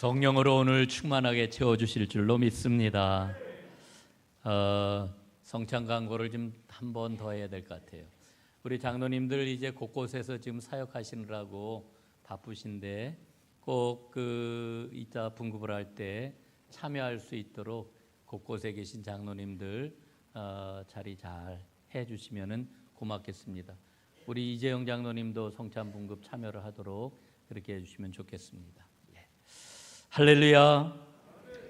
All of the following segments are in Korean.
성령으로 오늘 충만하게 채워주실 줄로 믿습니다. 어, 성찬 광고를 좀 한 번 더 해야 될 것 같아요. 우리 장로님들 이제 곳곳에서 지금 사역하시느라고 바쁘신데 꼭 그 이따 분급을 할 때 참여할 수 있도록 곳곳에 계신 장로님들 어, 자리 잘 해주시면은 고맙겠습니다. 우리 이재영 장로님도 성찬 분급 참여를 하도록 그렇게 해주시면 좋겠습니다. 예. 할렐루야.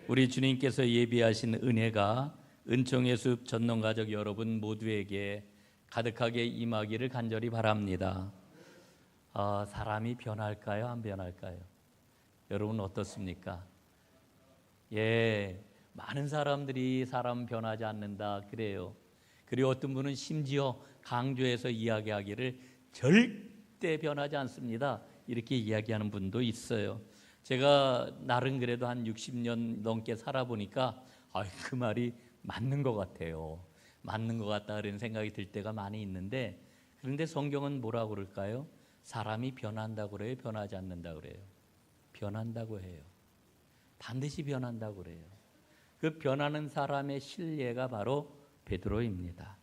우리 주님께서 예비하신 은혜가 은총의 숲 전농 가족 여러분 모두에게 가득하게 임하기를 간절히 바랍니다. 아, 사람이 변할까요? 안 변할까요? 여러분 어떻습니까? 예, 많은 사람들이 사람 변하지 않는다 그래요. 그리고 어떤 분은 심지어 강조해서 이야기하기를 절대 변하지 않습니다. 이렇게 이야기하는 분도 있어요. 제가 나름 그래도 한 60년 넘게 살아보니까 아, 그 말이 맞는 것 같아요. 맞는 것 같다 그런 생각이 들 때가 많이 있는데 그런데 성경은 뭐라고 그럴까요? 사람이 변한다고 그래요? 변하지 않는다고 그래요? 변한다고 해요. 반드시 변한다고 그래요. 그 변하는 사람의 신뢰가 바로 베드로입니다.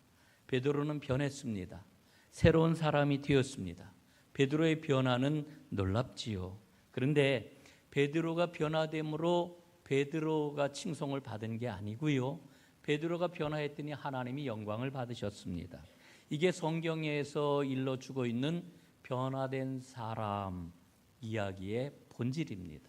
베드로는 변했습니다. 새로운 사람이 되었습니다. 베드로의 변화는 놀랍지요. 그런데 베드로가 변화됨으로 베드로가 칭송을 받은 게 아니고요. 베드로가 변화했더니 하나님이 영광을 받으셨습니다. 이게 성경에서 일러주고 있는 변화된 사람 이야기의 본질입니다.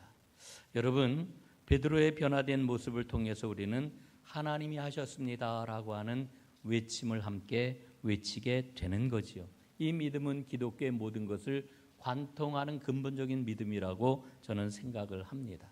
여러분, 베드로의 변화된 모습을 통해서 우리는 하나님이 하셨습니다라고 하는 외침을 함께 외치게 되는 거지요. 이 믿음은 기독교의 모든 것을 관통하는 근본적인 믿음이라고 저는 생각을 합니다.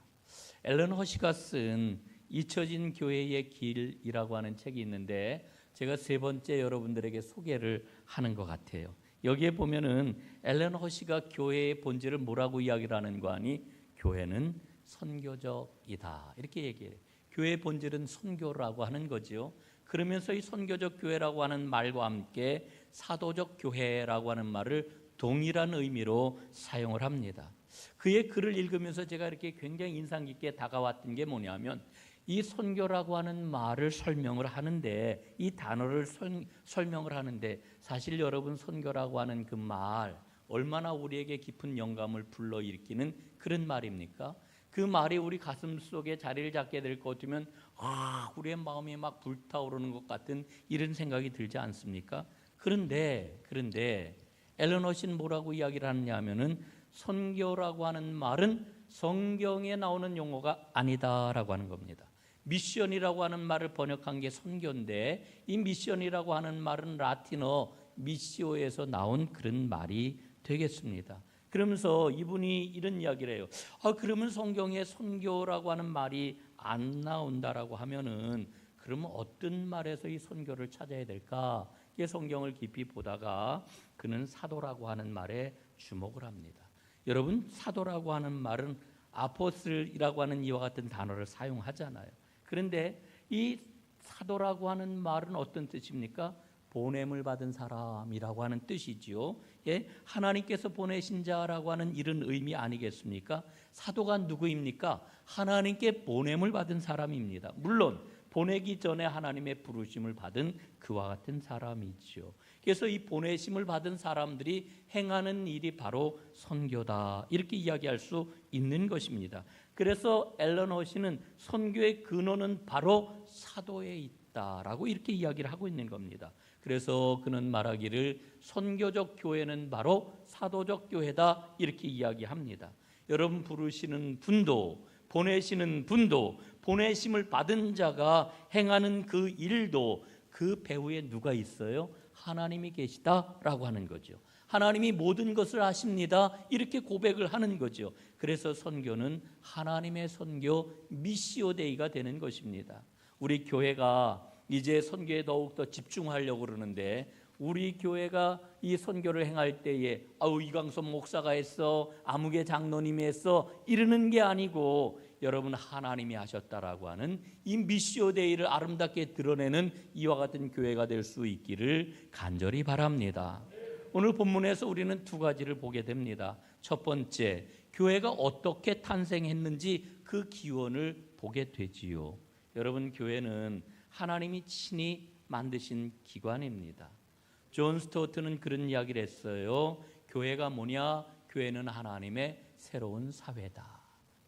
앨런 허시가 쓴 잊혀진 교회의 길이라고 하는 책이 있는데 제가 세 번째 여러분들에게 소개를 하는 것 같아요. 여기에 보면은 앨런 허시가 교회의 본질을 뭐라고 이야기를 하는 거 아니? 교회는 선교적이다. 이렇게 얘기해요. 교회의 본질은 선교라고 하는 거지요. 그러면서 이 선교적 교회라고 하는 말과 함께 사도적 교회라고 하는 말을 동일한 의미로 사용을 합니다. 그의 글을 읽으면서 제가 이렇게 굉장히 인상 깊게 다가왔던 게 뭐냐면 이 선교라고 하는 말을 설명을 하는데 이 단어를 선, 설명을 하는데 사실 여러분 선교라고 하는 그 말 얼마나 우리에게 깊은 영감을 불러일으키는 그런 말입니까? 그 말이 우리 가슴 속에 자리를 잡게 될 것 같으면 아 우리의 마음이 막 불타오르는 것 같은 이런 생각이 들지 않습니까? 그런데 그런데 앨런 허신 뭐라고 이야기를 하느냐면은 선교라고 하는 말은 성경에 나오는 용어가 아니다라고 하는 겁니다. 미션이라고 하는 말을 번역한 게 선교인데 이 미션이라고 하는 말은 라틴어 미시오에서 나온 그런 말이 되겠습니다. 그러면서 이분이 이런 이야기를 해요. 아 그러면 성경에 선교라고 하는 말이 안 나온다라고 하면은 그러면 어떤 말에서 이 선교를 찾아야 될까? 이 성경을 깊이 보다가 그는 사도라고 하는 말에 주목을 합니다. 여러분 사도라고 하는 말은 아포슬이라고 하는 이와 같은 단어를 사용하잖아요. 그런데 이 사도라고 하는 말은 어떤 뜻입니까? 보냄을 받은 사람이라고 하는 뜻이지요. 예, 하나님께서 보내신 자라고 하는 이런 의미 아니겠습니까? 사도가 누구입니까? 하나님께 보냄을 받은 사람입니다. 물론 보내기 전에 하나님의 부르심을 받은 그와 같은 사람이지요. 그래서 이 보내심을 받은 사람들이 행하는 일이 바로 선교다. 이렇게 이야기할 수 있는 것입니다. 그래서 앨런 허시는 선교의 근원은 바로 사도에 있다라고 이렇게 이야기를 하고 있는 겁니다. 그래서 그는 말하기를 선교적 교회는 바로 사도적 교회다 이렇게 이야기합니다. 여러분 부르시는 분도 보내시는 분도 보내심을 받은 자가 행하는 그 일도 그 배후에 누가 있어요? 하나님이 계시다라고 하는 거죠. 하나님이 모든 것을 아십니다. 이렇게 고백을 하는 거죠. 그래서 선교는 하나님의 선교 미시오데이가 되는 것입니다. 우리 교회가 이제 선교에 더욱 더 집중하려고 그러는데 우리 교회가 이 선교를 행할 때에 아우 이광선 목사가 했어 아무개 장로님이 했어 이러는 게 아니고 여러분 하나님이 하셨다라고 하는 이 미시오 데이를 아름답게 드러내는 이와 같은 교회가 될 수 있기를 간절히 바랍니다. 오늘 본문에서 우리는 두 가지를 보게 됩니다. 첫 번째, 교회가 어떻게 탄생했는지 그 기원을 보게 되지요. 여러분 교회는 하나님이 친히 만드신 기관입니다. 존 스토트는 그런 이야기를 했어요. 교회가 뭐냐? 교회는 하나님의 새로운 사회다.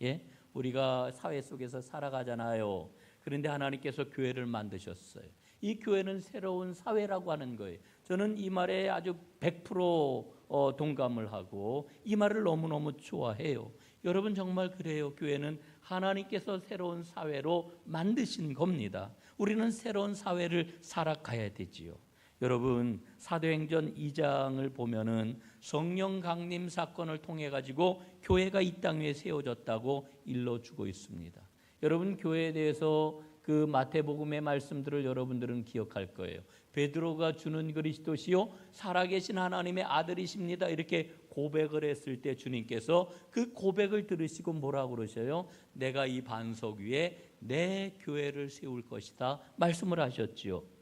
예? 우리가 사회 속에서 살아가잖아요. 그런데 하나님께서 교회를 만드셨어요. 이 교회는 새로운 사회라고 하는 거예요. 저는 이 말에 아주 100% 어, 동감을 하고 이 말을 너무너무 좋아해요. 여러분 정말 그래요. 교회는 하나님께서 새로운 사회로 만드신 겁니다. 우리는 새로운 사회를 살아가야 되지요. 여러분 사도행전 2장을 보면은 성령 강림 사건을 통해 가지고 교회가 이 땅 위에 세워졌다고 일러주고 있습니다. 여러분 교회에 대해서 그 마태복음의 말씀들을 여러분들은 기억할 거예요. 베드로가 주는 그리스도시요 살아계신 하나님의 아들이십니다. 이렇게 고백을 했을 때 주님께서 그 고백을 들으시고 뭐라고 그러셔요? 내가 이 반석 위에 내 교회를 세울 것이다 말씀을 하셨지요.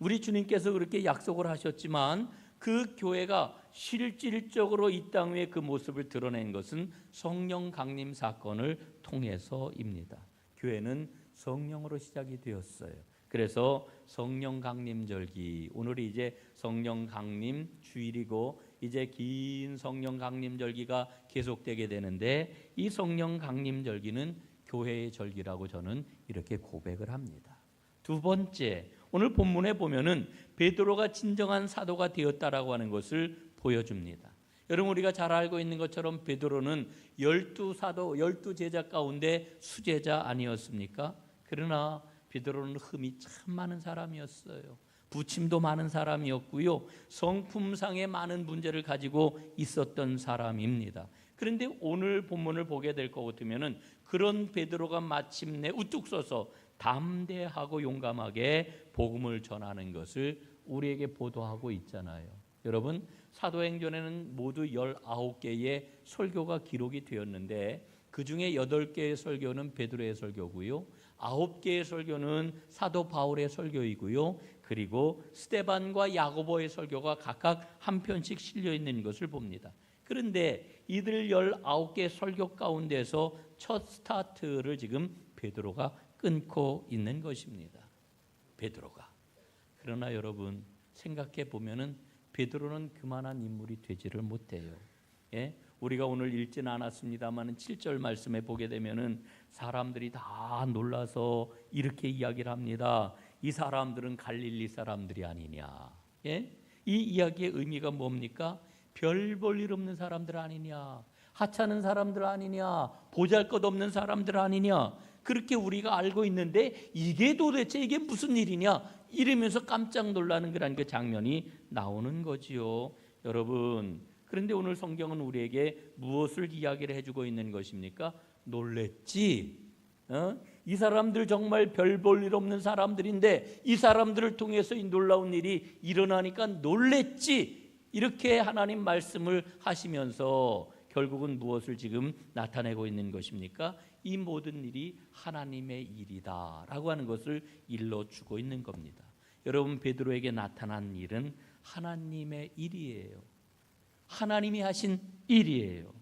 우리 주님께서 그렇게 약속을 하셨지만 그 교회가 실질적으로 이 땅 위에 그 모습을 드러낸 것은 성령 강림 사건을 통해서입니다. 교회는 성령으로 시작이 되었어요. 그래서 성령 강림 절기 오늘이 이제 성령 강림 주일이고 이제 긴 성령 강림 절기가 계속되게 되는데 이 성령 강림 절기는 교회의 절기라고 저는 이렇게 고백을 합니다. 두 번째 오늘 본문에 보면은 베드로가 진정한 사도가 되었다라고 하는 것을 보여줍니다. 여러분 우리가 잘 알고 있는 것처럼 베드로는 열두 사도, 열두 제자 가운데 수제자 아니었습니까? 그러나 베드로는 흠이 참 많은 사람이었어요. 부침도 많은 사람이었고요. 성품상의 많은 문제를 가지고 있었던 사람입니다. 그런데 오늘 본문을 보게 될 것 같으면은 그런 베드로가 마침내 우뚝 서서 담대하고 용감하게 복음을 전하는 것을 우리에게 보도하고 있잖아요. 여러분 사도행전에는 모두 19개의 설교가 기록이 되었는데 그 중에 8개의 설교는 베드로의 설교고요. 9개의 설교는 사도 바울의 설교이고요. 그리고 스테반과 야고보의 설교가 각각 한 편씩 실려 있는 것을 봅니다. 그런데 이들 19개 설교 가운데서 첫 스타트를 지금 베드로가 끊고 있는 것입니다. 베드로가. 그러나 여러분 생각해 보면은 베드로는 그만한 인물이 되지를 못해요. 예? 우리가 오늘 읽지는 않았습니다만은 7절 말씀에 보게 되면은 사람들이 다 놀라서 이렇게 이야기를 합니다. 이 사람들은 갈릴리 사람들이 아니냐. 예? 이 이야기의 의미가 뭡니까? 별 볼 일 없는 사람들 아니냐. 하찮은 사람들 아니냐. 보잘 것 없는 사람들 아니냐. 그렇게 우리가 알고 있는데 이게 도대체 이게 무슨 일이냐? 이러면서 깜짝 놀라는 그런 그 장면이 나오는 거지요. 여러분, 그런데 오늘 성경은 우리에게 무엇을 이야기를 해주고 있는 것입니까? 놀랬지. 어? 이 사람들 정말 별 볼 일 없는 사람들인데 이 사람들을 통해서 이 놀라운 일이 일어나니까 놀랬지. 이렇게 하나님 말씀을 하시면서 결국은 무엇을 지금 나타내고 있는 것입니까? 이 모든 일이 하나님의 일이다라고 하는 것을 일러 주고 있는 겁니다. 여러분 베드로에게 나타난 일은 하나님의 일이에요. 하나님이 하신 일이에요.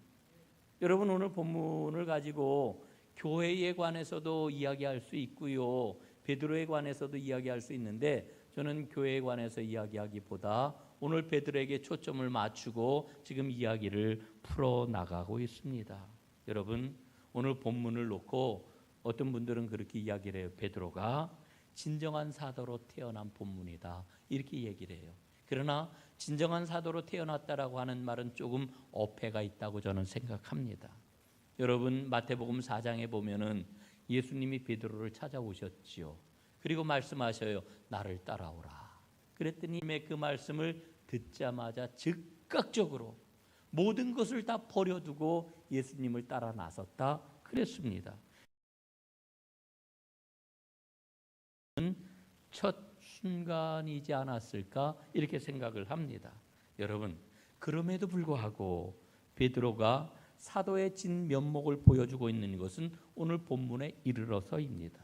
여러분 오늘 본문을 가지고 교회에 관해서도 이야기할 수 있고요. 베드로에 관해서도 이야기할 수 있는데 저는 교회에 관해서 이야기하기보다 오늘 베드로에게 초점을 맞추고 지금 이야기를 풀어 나가고 있습니다. 여러분 오늘 본문을 놓고 어떤 분들은 그렇게 이야기를 해요. 베드로가 진정한 사도로 태어난 본문이다. 이렇게 얘기를 해요. 그러나 진정한 사도로 태어났다라고 하는 말은 조금 어폐가 있다고 저는 생각합니다. 여러분 마태복음 4장에 보면은 예수님이 베드로를 찾아오셨지요. 그리고 말씀하셔요. 나를 따라오라. 그랬더니 그 말씀을 듣자마자 즉각적으로 모든 것을 다 버려두고 예수님을 따라 나섰다 그랬습니다. 첫 순간이지 않았을까 이렇게 생각을 합니다. 여러분 그럼에도 불구하고 베드로가 사도의 진 면목을 보여주고 있는 것은 오늘 본문에 이르러서입니다.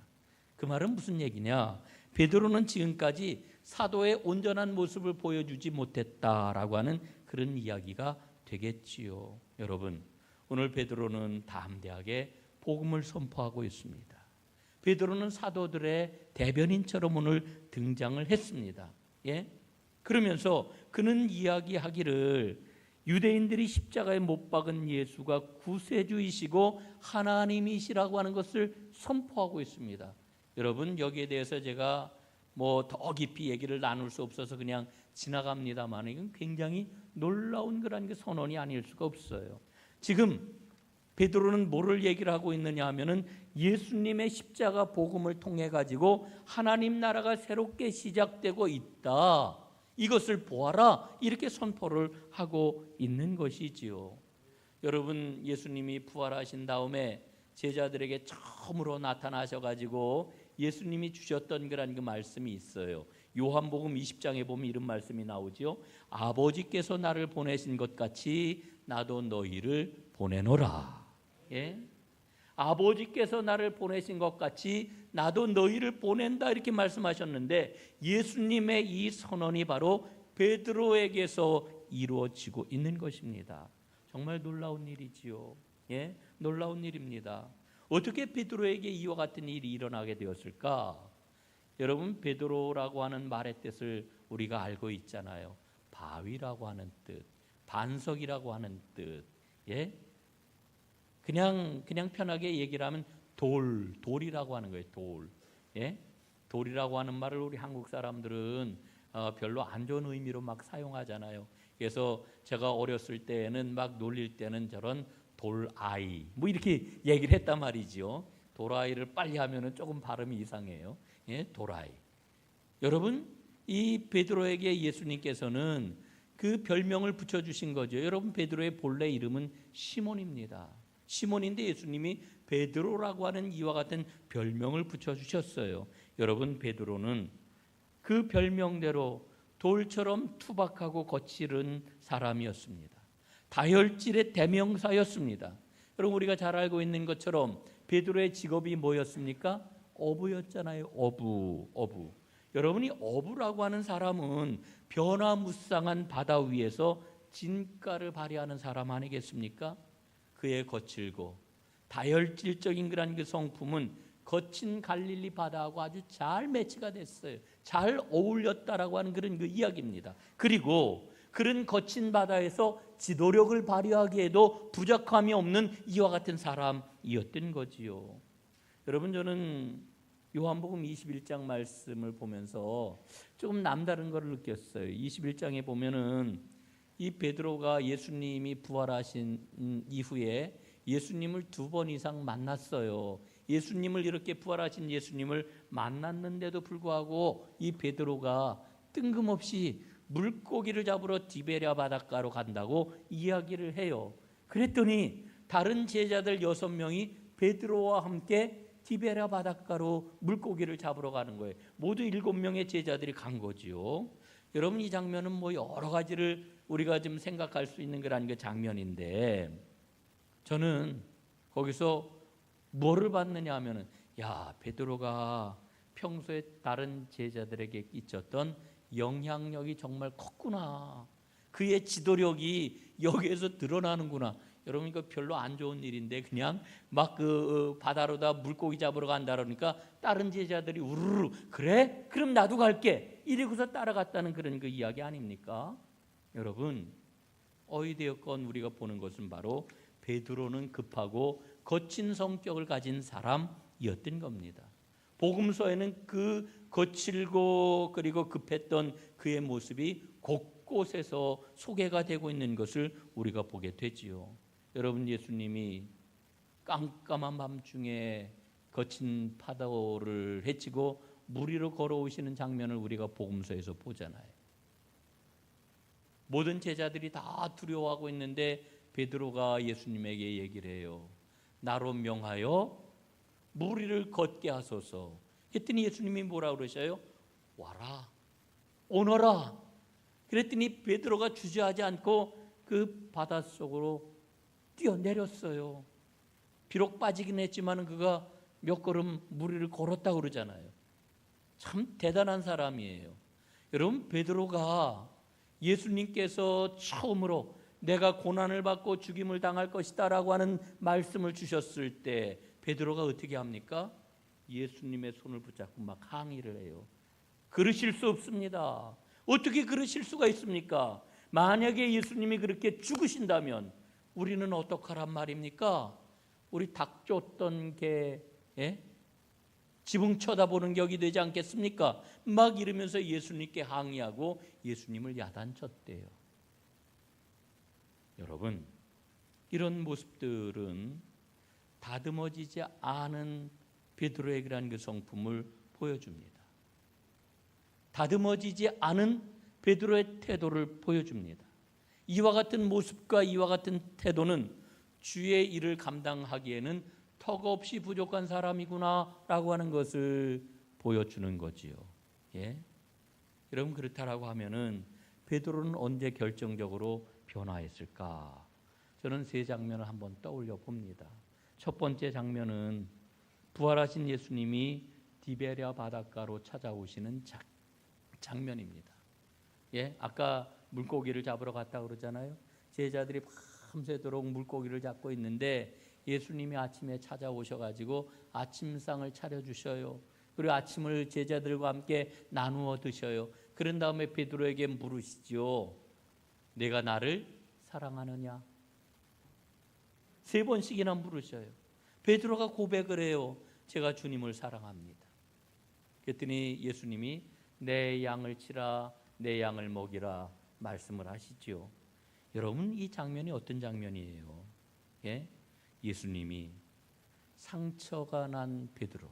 그 말은 무슨 얘기냐? 베드로는 지금까지 사도의 온전한 모습을 보여주지 못했다라고 하는 그런 이야기가 되겠지요. 여러분, 오늘 베드로는 담대하게 복음을 선포하고 있습니다. 베드로는 사도들의 대변인처럼 오늘 등장을 했습니다. 예? 그러면서 그는 이야기하기를 유대인들이 십자가에 못 박은 예수가 구세주이시고 하나님이시라고 하는 것을 선포하고 있습니다. 여러분 여기에 대해서 제가 뭐 더 깊이 얘기를 나눌 수 없어서 그냥 지나갑니다만 이건 굉장히 놀라운 그런 그 선언이 아닐 수가 없어요. 지금 베드로는 뭐를 얘기를 하고 있느냐 하면은 예수님의 십자가 복음을 통해 가지고 하나님 나라가 새롭게 시작되고 있다. 이것을 보아라. 이렇게 선포를 하고 있는 것이지요. 여러분 예수님이 부활하신 다음에 제자들에게 처음으로 나타나셔 가지고 예수님이 주셨던 그런 그 말씀이 있어요. 요한복음 20장에 보면 이런 말씀이 나오지요. 아버지께서 나를 보내신 것 같이 나도 너희를 보내노라. 예? 아버지께서 나를 보내신 것 같이 나도 너희를 보낸다 이렇게 말씀하셨는데 예수님의 이 선언이 바로 베드로에게서 이루어지고 있는 것입니다. 정말 놀라운 일이지요. 예? 놀라운 일입니다. 어떻게 베드로에게 이와 같은 일이 일어나게 되었을까? 여러분 베드로라고 하는 말의 뜻을 우리가 알고 있잖아요. 바위라고 하는 뜻, 반석이라고 하는 뜻. 예? 그냥 그냥 편하게 얘기를 하면 돌, 돌이라고 하는 거예요. 돌. 예? 돌이라고 하는 말을 우리 한국 사람들은 어, 별로 안 좋은 의미로 막 사용하잖아요. 그래서 제가 어렸을 때는 막 놀릴 때는 저런 돌아이 뭐 이렇게 얘기를 했단 말이지요. 돌아이를 빨리 하면은 조금 발음이 이상해요. 예, 돌아이. 여러분 이 베드로에게 예수님께서는 그 별명을 붙여 주신 거죠. 여러분 베드로의 본래 이름은 시몬입니다. 시몬인데 예수님이 베드로라고 하는 이와 같은 별명을 붙여 주셨어요. 여러분 베드로는 그 별명대로 돌처럼 투박하고 거칠은 사람이었습니다. 다혈질의 대명사였습니다. 여러분 우리가 잘 알고 있는 것처럼 베드로의 직업이 뭐였습니까? 어부였잖아요. 어부, 어부. 여러분이 어부라고 하는 사람은 변화무쌍한 바다 위에서 진가를 발휘하는 사람 아니겠습니까? 그의 거칠고 다혈질적인 그런 그 성품은 거친 갈릴리 바다하고 아주 잘 매치가 됐어요. 잘 어울렸다라고 하는 그런 그 이야기입니다. 그리고 그런 거친 바다에서 지도력을 발휘하기에도 부족함이 없는 이와 같은 사람이었던 거지요. 여러분 저는 요한복음 21장 말씀을 보면서 조금 남다른 것을 느꼈어요. 21장에 보면은 이 베드로가 예수님이 부활하신 이후에 예수님을 두 번 이상 만났어요. 예수님을 이렇게 부활하신 예수님을 만났는데도 불구하고 이 베드로가 뜬금없이 물고기를 잡으러 디베랴 바닷가로 간다고 이야기를 해요. 그랬더니 다른 제자들 여섯 명이 베드로와 함께 디베랴 바닷가로 물고기를 잡으러 가는 거예요. 모두 일곱 명의 제자들이 간 거지요. 여러분 이 장면은 뭐 여러 가지를 우리가 좀 생각할 수 있는 그런 그 장면인데 저는 거기서 뭐를 봤느냐 하면은 야 베드로가 평소에 다른 제자들에게 끼쳤던 영향력이 정말 컸구나. 그의 지도력이 여기에서 드러나는구나. 여러분 이거 별로 안 좋은 일인데 그냥 막 그 바다로 다 물고기 잡으러 간다 그러니까 다른 제자들이 우르르 그래? 그럼 나도 갈게. 이러고서 따라갔다는 그런 그 이야기 아닙니까? 여러분 어이되었건 우리가 보는 것은 바로 베드로는 급하고 거친 성격을 가진 사람이었던 겁니다. 복음서에는 그 거칠고 그리고 급했던 그의 모습이 곳곳에서 소개가 되고 있는 것을 우리가 보게 되지요. 여러분 예수님이 깜깜한 밤중에 거친 파도를 헤치고 물 위로 걸어오시는 장면을 우리가 복음서에서 보잖아요. 모든 제자들이 다 두려워하고 있는데 베드로가 예수님에게 얘기를 해요. 나로 명하여 물 위를 걷게 하소서. 했더니 예수님이 뭐라 그러셔요? 와라. 오너라. 그랬더니 베드로가 주저하지 않고 그 바닷속으로 뛰어내렸어요. 비록 빠지긴 했지만 그가 몇 걸음 물 위를 걸었다 그러잖아요. 참 대단한 사람이에요. 여러분 베드로가 예수님께서 처음으로 내가 고난을 받고 죽임을 당할 것이다라고 하는 말씀을 주셨을 때 베드로가 어떻게 합니까? 예수님의 손을 붙잡고 막 항의를 해요. 그러실 수 없습니다. 어떻게 그러실 수가 있습니까? 만약에 예수님이 그렇게 죽으신다면 우리는 어떡하란 말입니까? 우리 닭 쫓던 개 예? 지붕 쳐다보는 격이 되지 않겠습니까? 막 이러면서 예수님께 항의하고 예수님을 야단쳤대요. 여러분, 이런 모습들은 다듬어지지 않은 베드로에게라는 그 성품을 보여줍니다. 다듬어지지 않은 베드로의 태도를 보여줍니다. 이와 같은 모습과 이와 같은 태도는 주의 일을 감당하기에는 턱없이 부족한 사람이구나라고 하는 것을 보여주는 거지요. 예? 여러분 그렇다라고 하면은 베드로는 언제 결정적으로 변화했을까? 저는 세 장면을 한번 떠올려 봅니다. 첫 번째 장면은 부활하신 예수님이 디베랴 바닷가로 찾아오시는 작, 장면입니다. 예, 아까 물고기를 잡으러 갔다 그러잖아요. 제자들이 밤새도록 물고기를 잡고 있는데 예수님이 아침에 찾아오셔가지고 아침상을 차려주셔요. 그리고 아침을 제자들과 함께 나누어 드셔요. 그런 다음에 베드로에게 물으시죠. 내가 나를 사랑하느냐? 세 번씩이나 물으셔요. 베드로가 고백을 해요. 제가 주님을 사랑합니다. 그랬더니 예수님이 내 양을 치라, 내 양을 먹이라 말씀을 하시죠. 여러분 이 장면이 어떤 장면이에요? 예? 예수님이 상처가 난 베드로,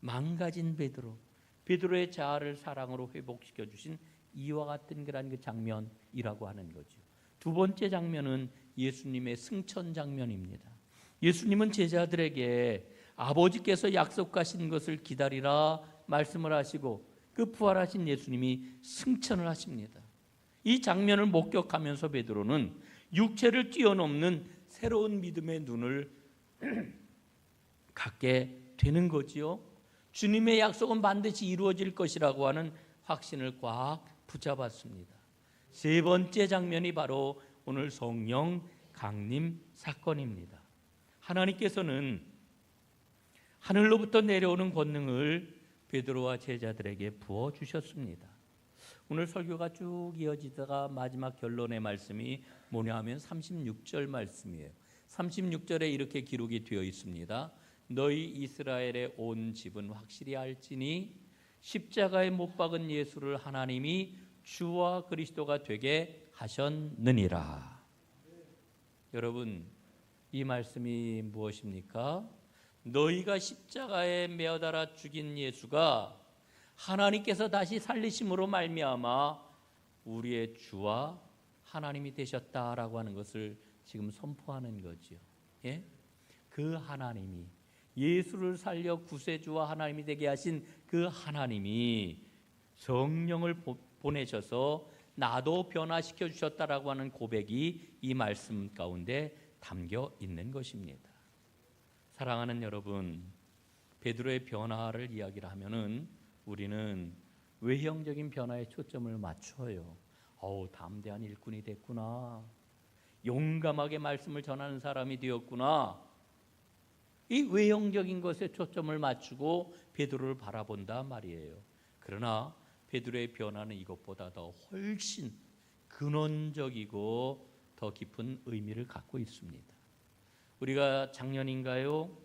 망가진 베드로, 베드로의 자아를 사랑으로 회복시켜 주신 이와 같은 그런 그 장면이라고 하는 거죠. 두 번째 장면은 예수님의 승천 장면입니다. 예수님은 제자들에게 아버지께서 약속하신 것을 기다리라 말씀을 하시고 그 부활하신 예수님이 승천을 하십니다. 이 장면을 목격하면서 베드로는 육체를 뛰어넘는 새로운 믿음의 눈을 갖게 되는 거지요. 주님의 약속은 반드시 이루어질 것이라고 하는 확신을 꽉 붙잡았습니다. 세 번째 장면이 바로 오늘 성령 강림 사건입니다. 하나님께서는 하늘로부터 내려오는 권능을 베드로와 제자들에게 부어 주셨습니다. 오늘 설교가 쭉 이어지다가 마지막 결론의 말씀이 뭐냐 하면 36절 말씀이에요. 36절에 이렇게 기록이 되어 있습니다. 너희 이스라엘의 온 집은 확실히 알지니 십자가에 못 박은 예수를 하나님이 주와 그리스도가 되게 하셨느니라. 여러분 이 말씀이 무엇입니까? 너희가 십자가에 매어달아 죽인 예수가 하나님께서 다시 살리심으로 말미암아 우리의 주와 하나님이 되셨다라고 하는 것을 지금 선포하는 거지요. 예? 그 하나님이 예수를 살려 구세주와 하나님이 되게 하신 그 하나님이 성령을 보내셔서 나도 변화시켜 주셨다라고 하는 고백이 이 말씀 가운데 담겨 있는 것입니다. 사랑하는 여러분, 베드로의 변화를 이야기를 하면은 우리는 외형적인 변화에 초점을 맞춰요. 어우, 담대한 일꾼이 됐구나. 용감하게 말씀을 전하는 사람이 되었구나. 이 외형적인 것에 초점을 맞추고 베드로를 바라본다 말이에요. 그러나 베드로의 변화는 이것보다 더 훨씬 근원적이고 더 깊은 의미를 갖고 있습니다. 우리가 작년인가요?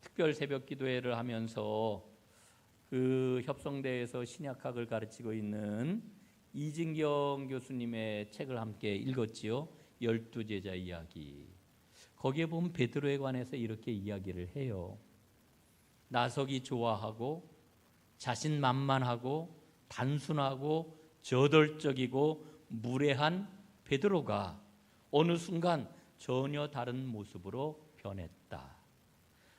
특별 새벽 기도회를 하면서 그 협성대에서 신약학을 가르치고 있는 이진경 교수님의 책을 함께 읽었지요. 열두 제자 이야기. 거기에 보면 베드로에 관해서 이렇게 이야기를 해요. 나서기 좋아하고 자신 만만하고 단순하고 저돌적이고 무례한 베드로가 어느 순간 전혀 다른 모습으로 변했다.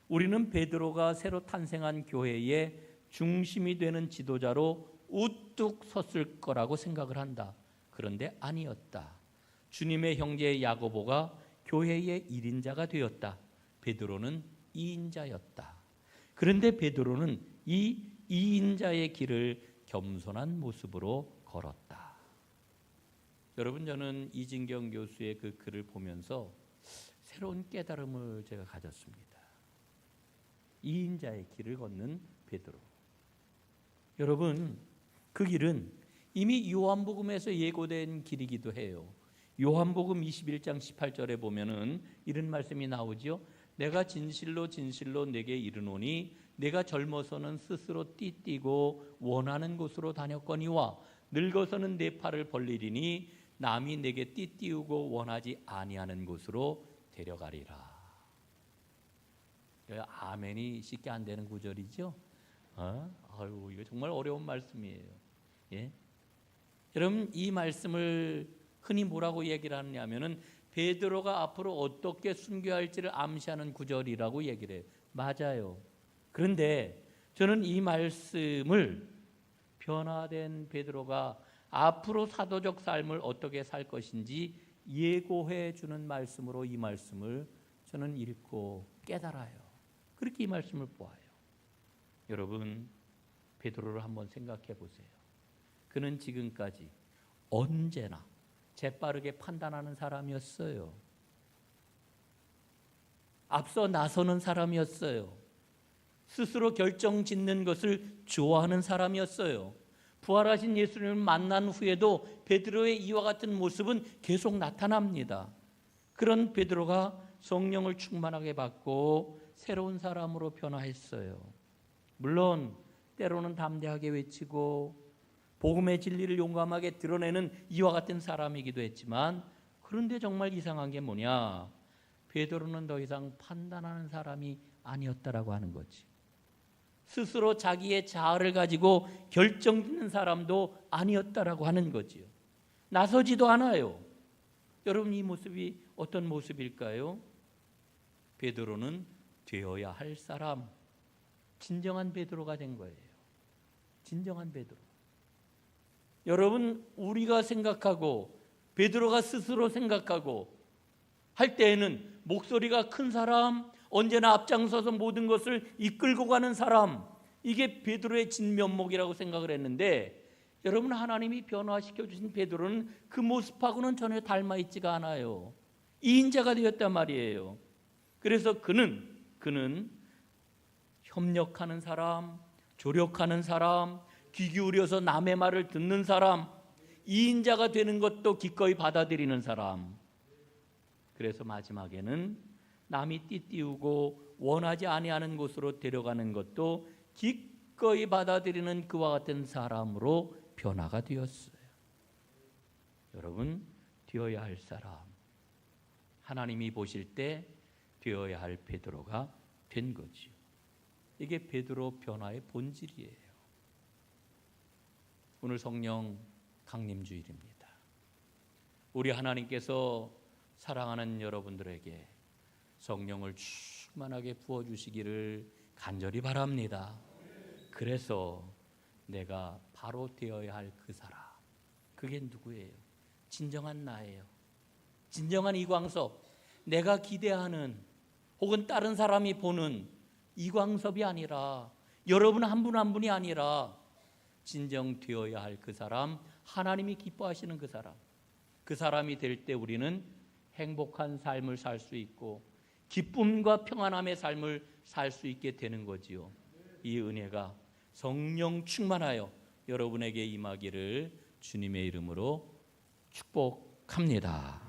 우리는 베드로가 새로 탄생한 교회의 중심이 되는 지도자로 우뚝 섰을 거라고 생각을 한다. 그런데 아니었다. 주님의 형제 야고보가 교회의 1인자가 되었다. 베드로는 2인자였다. 그런데 베드로는 이 2인자의 길을 겸손한 모습으로 걸었다. 여러분 저는 이진경 교수의 그 글을 보면서 새로운 깨달음을 제가 가졌습니다. 이인자의 길을 걷는 베드로. 여러분, 그 길은 이미 요한복음에서 예고된 길이기도 해요. 요한복음 21장 18절에 보면은 이런 말씀이 나오지요. 내가 진실로 진실로 내게 이르노니 내가 젊어서는 스스로 띠띠고 원하는 곳으로 다녔거니와 늙어서는 내 팔을 벌리리니 남이 내게 띠띠우고 원하지 아니하는 곳으로 데려가리라. 아멘이 쉽게 안 되는 구절이죠. 어? 아유 이거 정말 어려운 말씀이에요. 예? 여러분 이 말씀을 흔히 뭐라고 얘기를 하느냐면은 베드로가 앞으로 어떻게 순교할지를 암시하는 구절이라고 얘기를 해요. 맞아요. 그런데 저는 이 말씀을 변화된 베드로가 앞으로 사도적 삶을 어떻게 살 것인지 예고해 주는 말씀으로 이 말씀을 저는 읽고 깨달아요. 그렇게 이 말씀을 보아요. 여러분 베드로를 한번 생각해 보세요. 그는 지금까지 언제나 재빠르게 판단하는 사람이었어요. 앞서 나서는 사람이었어요. 스스로 결정 짓는 것을 좋아하는 사람이었어요. 부활하신 예수님을 만난 후에도 베드로의 이와 같은 모습은 계속 나타납니다. 그런 베드로가 성령을 충만하게 받고 새로운 사람으로 변화했어요. 물론 때로는 담대하게 외치고 복음의 진리를 용감하게 드러내는 이와 같은 사람이기도 했지만 그런데 정말 이상한 게 뭐냐? 베드로는 더 이상 판단하는 사람이 아니었다라고 하는 거지. 스스로 자기의 자아를 가지고 결정짓는 사람도 아니었다라고 하는 거지요. 나서지도 않아요. 여러분 이 모습이 어떤 모습일까요? 베드로는 되어야 할 사람, 진정한 베드로가 된 거예요. 진정한 베드로. 여러분 우리가 생각하고 베드로가 스스로 생각하고 할 때에는 목소리가 큰 사람, 언제나 앞장서서 모든 것을 이끌고 가는 사람, 이게 베드로의 진면목이라고 생각을 했는데 여러분 하나님이 변화시켜 주신 베드로는 그 모습하고는 전혀 닮아 있지가 않아요. 이인자가 되었단 말이에요. 그래서 그는 그는 협력하는 사람, 조력하는 사람, 귀 기울여서 남의 말을 듣는 사람, 이인자가 되는 것도 기꺼이 받아들이는 사람. 그래서 마지막에는 남이 띠띠우고 원하지 아니하는 곳으로 데려가는 것도 기꺼이 받아들이는 그와 같은 사람으로 변화가 되었어요. 여러분 되어야 할 사람 하나님이 보실 때 되어야 할 베드로가 된 거지요. 이게 베드로 변화의 본질이에요. 오늘 성령 강림 주일입니다. 우리 하나님께서 사랑하는 여러분들에게 성령을 충만하게 부어 주시기를 간절히 바랍니다. 그래서 내가 바로 되어야 할 그 사람 그게 누구예요? 진정한 나예요. 진정한 이광섭 내가 기대하는 혹은 다른 사람이 보는 이광섭이 아니라 여러분 한분한 분이 아니라 진정 되어야 할 그 사람 하나님이 기뻐하시는 그 사람 그 사람이 될 때 우리는 행복한 삶을 살 수 있고 기쁨과 평안함의 삶을 살 수 있게 되는 거지요. 이 은혜가 성령 충만하여 여러분에게 임하기를 주님의 이름으로 축복합니다.